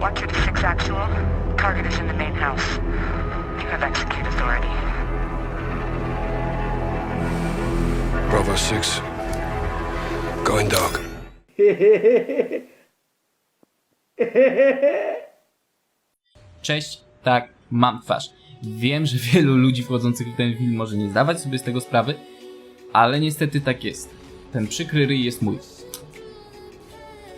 Watcher to 6 actual. Target is in the main house. You have execute authority. Bravo 6. Going dark. Cześć, tak, mam twarz. Wiem, że wielu ludzi wchodzących w ten film może nie zdawać sobie z tego sprawy, ale niestety tak jest. Ten przykry ryj jest mój.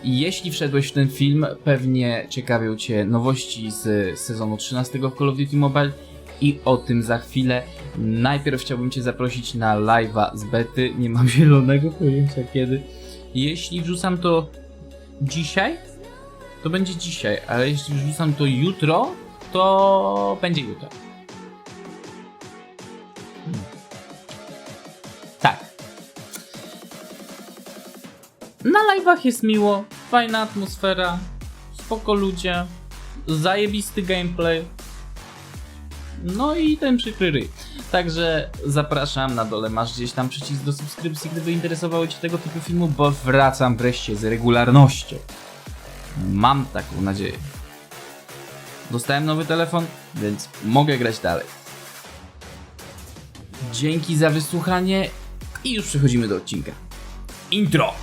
Jeśli wszedłeś w ten film, pewnie ciekawią Cię nowości z sezonu 13 w Call of Duty Mobile i o tym za chwilę. Najpierw chciałbym Cię zaprosić na live'a z bety, nie mam zielonego pojęcia kiedy. Jeśli wrzucam to dzisiaj, to będzie dzisiaj, ale jeśli wrzucam to jutro, to będzie jutro. Tak. Na live'ach jest miło, fajna atmosfera, spoko ludzie, zajebisty gameplay. No i ten przykry ryj. Także zapraszam, na dole masz gdzieś tam przycisk do subskrypcji, gdyby interesowały Cię tego typu filmu, bo wracam wreszcie z regularnością. Mam taką nadzieję. Dostałem nowy telefon, więc mogę grać dalej. Dzięki za wysłuchanie i już przechodzimy do odcinka. Intro!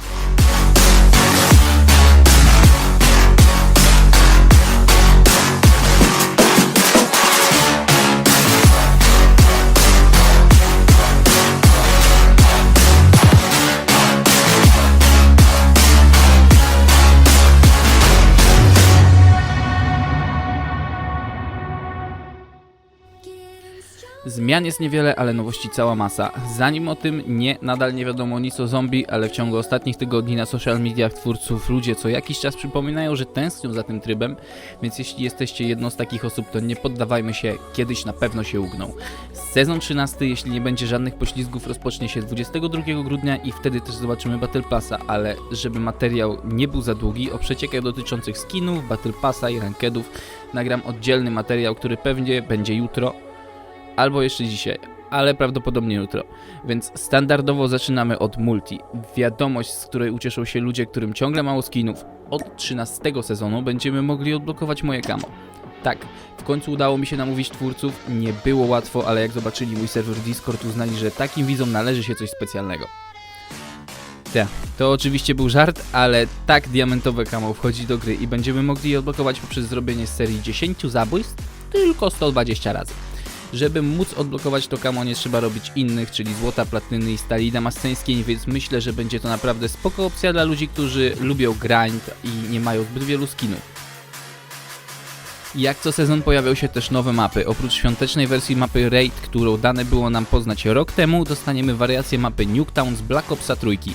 Zmian jest niewiele, ale nowości cała masa. Zanim o tym, nie, nadal nie wiadomo nic o zombie, ale w ciągu ostatnich tygodni na social mediach twórców ludzie co jakiś czas przypominają, że tęsknią za tym trybem, więc jeśli jesteście jedną z takich osób, to nie poddawajmy się, kiedyś na pewno się ugną. Sezon 13, jeśli nie będzie żadnych poślizgów, rozpocznie się 22 grudnia i wtedy też zobaczymy Battle Passa, ale żeby materiał nie był za długi, o przeciekach dotyczących skinów, Battle Passa i rankedów nagram oddzielny materiał, który pewnie będzie jutro, albo jeszcze dzisiaj, ale prawdopodobnie jutro. Więc standardowo zaczynamy od multi. Wiadomość, z której ucieszą się ludzie, którym ciągle mało skinów. Od 13 sezonu będziemy mogli odblokować moje kamo. Tak, w końcu udało mi się namówić twórców. Nie było łatwo, ale jak zobaczyli mój serwer Discord, uznali, że takim widzom należy się coś specjalnego. Tak, to oczywiście był żart, ale tak diamentowe kamo wchodzi do gry i będziemy mogli je odblokować poprzez zrobienie serii 10 zabójstw tylko 120 razy. Żeby móc odblokować to kamo nie trzeba robić innych, czyli złota, platyny i stali damasceńskiej, więc myślę, że będzie to naprawdę spoko opcja dla ludzi, którzy lubią grind i nie mają zbyt wielu skinów. Jak co sezon pojawią się też nowe mapy. Oprócz świątecznej wersji mapy Raid, którą dane było nam poznać rok temu, dostaniemy wariację mapy Nuketown z Black Opsa trójki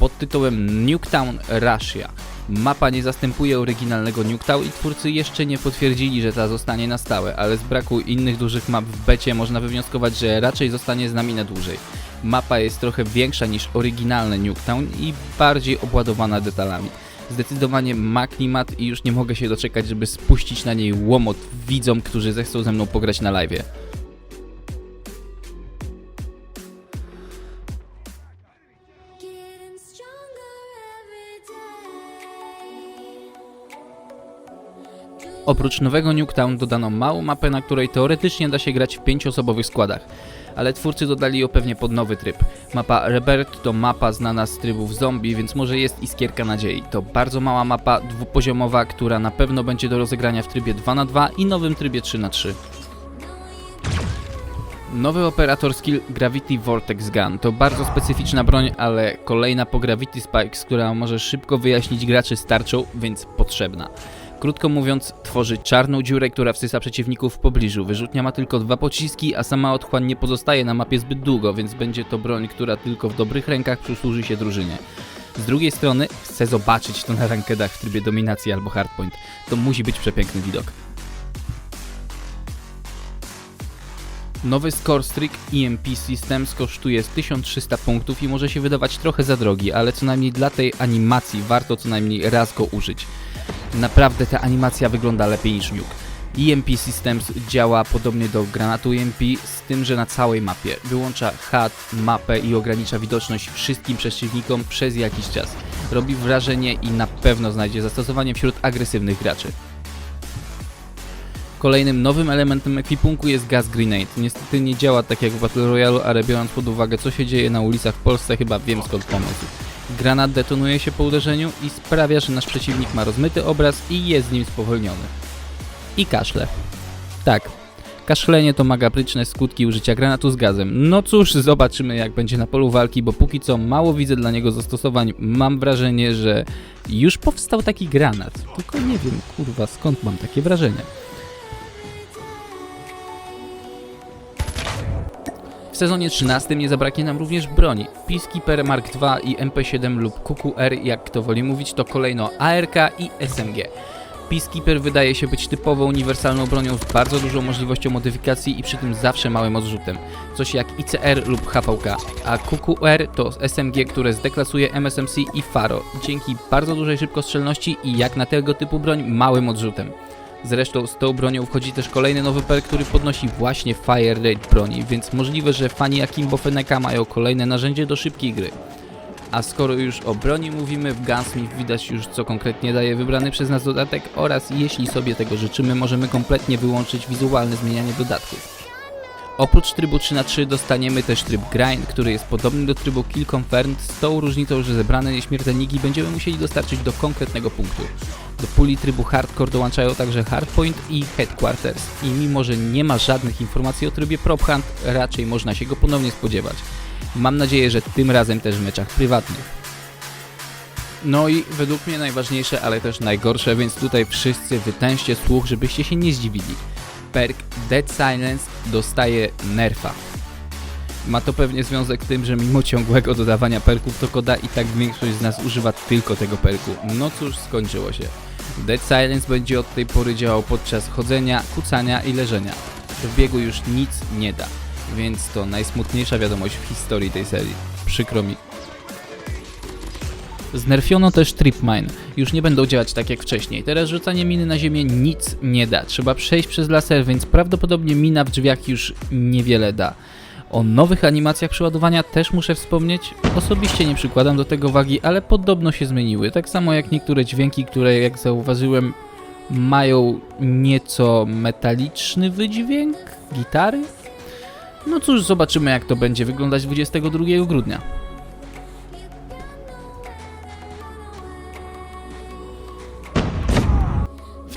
pod tytułem Nuketown Russia. Mapa nie zastępuje oryginalnego Nuketown i twórcy jeszcze nie potwierdzili, że ta zostanie na stałe, ale z braku innych dużych map w becie można wywnioskować, że raczej zostanie z nami na dłużej. Mapa jest trochę większa niż oryginalny Nuketown i bardziej obładowana detalami. Zdecydowanie ma klimat i już nie mogę się doczekać, żeby spuścić na niej łomot widzom, którzy zechcą ze mną pograć na live. Oprócz nowego Nuketown dodano małą mapę, na której teoretycznie da się grać w pięcioosobowych składach, ale twórcy dodali ją pewnie pod nowy tryb. Mapa Rebirth to mapa znana z trybów zombie, więc może jest iskierka nadziei. To bardzo mała mapa, dwupoziomowa, która na pewno będzie do rozegrania w trybie 2 na 2 i nowym trybie 3 na 3 Nowy operator skill Gravity Vortex Gun to bardzo specyficzna broń, ale kolejna po Gravity Spikes, która może szybko wyjaśnić graczy starczą, więc potrzebna. Krótko mówiąc, tworzy czarną dziurę, która wsysa przeciwników w pobliżu. Wyrzutnia ma tylko dwa pociski, a sama otchłań nie pozostaje na mapie zbyt długo, więc będzie to broń, która tylko w dobrych rękach przysłuży się drużynie. Z drugiej strony, chcę zobaczyć to na rankedach w trybie dominacji albo hardpoint. To musi być przepiękny widok. Nowy Score Streak EMP Systems kosztuje 1300 punktów i może się wydawać trochę za drogi, ale co najmniej dla tej animacji warto co najmniej raz go użyć. Naprawdę ta animacja wygląda lepiej niż Nuke. EMP Systems działa podobnie do granatu EMP, z tym, że na całej mapie. Wyłącza HUD, mapę i ogranicza widoczność wszystkim przeciwnikom przez jakiś czas. Robi wrażenie i na pewno znajdzie zastosowanie wśród agresywnych graczy. Kolejnym nowym elementem ekwipunku jest Gas Grenade. Niestety nie działa tak jak w Battle Royale, ale biorąc pod uwagę co się dzieje na ulicach w Polsce chyba wiem skąd pomysł. Granat detonuje się po uderzeniu i sprawia, że nasz przeciwnik ma rozmyty obraz i jest z nim spowolniony. I kaszle. Tak, Kaszlenie to magabryczne skutki użycia granatu z gazem. No cóż, zobaczymy jak będzie na polu walki, bo póki co mało widzę dla niego zastosowań. Mam wrażenie, że już powstał taki granat. Tylko nie wiem, kurwa, skąd mam takie wrażenie. Sezonie 13 nie zabraknie nam również broni. Peacekeeper Mark II i MP7 lub QQR, jak kto woli mówić, to kolejno ARK i SMG. Peacekeeper wydaje się być typowo uniwersalną bronią z bardzo dużą możliwością modyfikacji i przy tym zawsze małym odrzutem. Coś jak ICR lub HVK, a QQR to SMG, które zdeklasuje MSMC i FARO, dzięki bardzo dużej szybkostrzelności i jak na tego typu broń małym odrzutem. Zresztą z tą bronią wchodzi też kolejny nowy perk, który podnosi właśnie Fire Rate broni, więc możliwe, że fani Akimbo Feneka mają kolejne narzędzie do szybkiej gry. A skoro już o broni mówimy, w Gunsmith widać już co konkretnie daje wybrany przez nas dodatek oraz jeśli sobie tego życzymy, możemy kompletnie wyłączyć wizualne zmienianie dodatków. Oprócz trybu 3 na 3 dostaniemy też tryb Grind, który jest podobny do trybu Kill Confirmed z tą różnicą, że zebrane nieśmiertelniki będziemy musieli dostarczyć do konkretnego punktu. Do puli trybu Hardcore dołączają także Hardpoint i Headquarters i mimo, że nie ma żadnych informacji o trybie Prop Hunt, raczej można się go ponownie spodziewać. Mam nadzieję, że tym razem też w meczach prywatnych. No i według mnie najważniejsze, ale też najgorsze, więc tutaj wszyscy wytężcie słuch, żebyście się nie zdziwili. Perk Dead Silence dostaje nerfa. Ma to pewnie związek z tym, że mimo ciągłego dodawania perków do koda i tak większość z nas używa tylko tego perku. No cóż, skończyło się. Dead Silence będzie od tej pory działał podczas chodzenia, kucania i leżenia. W biegu już nic nie da, więc to najsmutniejsza wiadomość w historii tej serii. Przykro mi. Znerfiono też Trip Mine. Już nie będą działać tak jak wcześniej. Teraz rzucanie miny na ziemię nic nie da. Trzeba przejść przez laser, więc prawdopodobnie mina w drzwiach już niewiele da. O nowych animacjach przeładowania też muszę wspomnieć. Osobiście nie przykładam do tego wagi, ale podobno się zmieniły. Tak samo jak niektóre dźwięki, które jak zauważyłem mają nieco metaliczny wydźwięk gitary. No cóż, zobaczymy jak to będzie wyglądać 22 grudnia.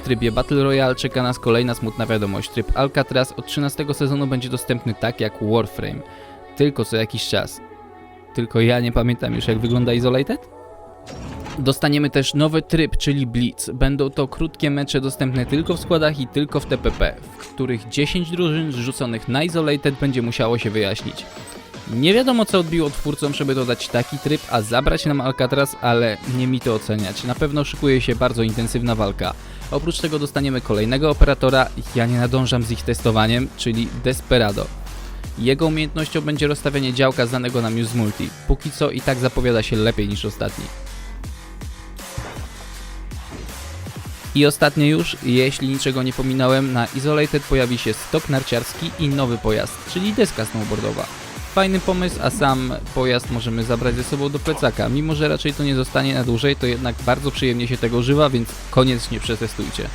Trybie Battle Royale czeka nas kolejna smutna wiadomość. Tryb Alcatraz od 13 sezonu będzie dostępny tak jak Warframe. Tylko co jakiś czas. Tylko ja nie pamiętam już jak wygląda Isolated? Dostaniemy też nowy tryb, czyli Blitz. Będą to krótkie mecze dostępne tylko w składach i tylko w TPP, w których 10 drużyn zrzuconych na Isolated będzie musiało się wyjaśnić. Nie wiadomo co odbiło twórcom, żeby dodać taki tryb, a zabrać nam Alcatraz, ale nie mi to oceniać. Na pewno szykuje się bardzo intensywna walka. Oprócz tego dostaniemy kolejnego operatora, ja nie nadążam z ich testowaniem, czyli Desperado. Jego umiejętnością będzie rozstawianie działka znanego nam już multi. Póki co i tak zapowiada się lepiej niż ostatni. I ostatnie już, jeśli niczego nie pominąłem, na Isolated pojawi się stok narciarski i nowy pojazd, czyli deska snowboardowa. Fajny pomysł, a sam pojazd możemy zabrać ze sobą do plecaka. Mimo, że raczej to nie zostanie na dłużej, to jednak bardzo przyjemnie się tego używa, więc koniecznie przetestujcie.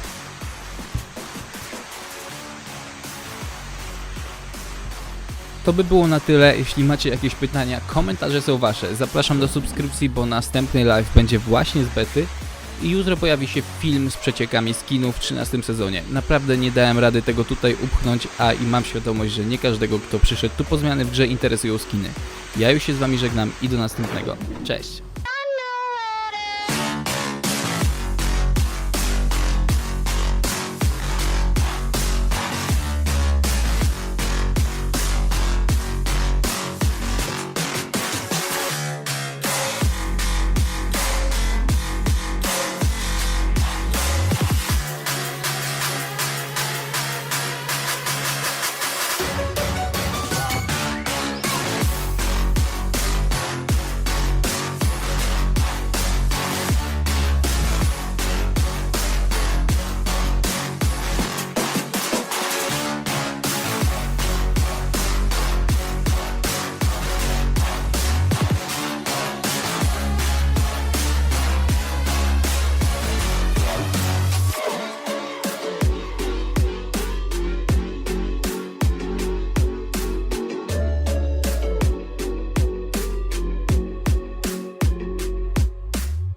To by było na tyle. Jeśli macie jakieś pytania, komentarze są wasze. Zapraszam do subskrypcji, bo następny live będzie właśnie z bety. I jutro pojawi się film z przeciekami skinów w 13 sezonie. Naprawdę nie dałem rady tego tutaj upchnąć, a i mam świadomość, że nie każdego, kto przyszedł tu po zmiany w grze interesują skiny. Ja już się z wami żegnam i do następnego. Cześć!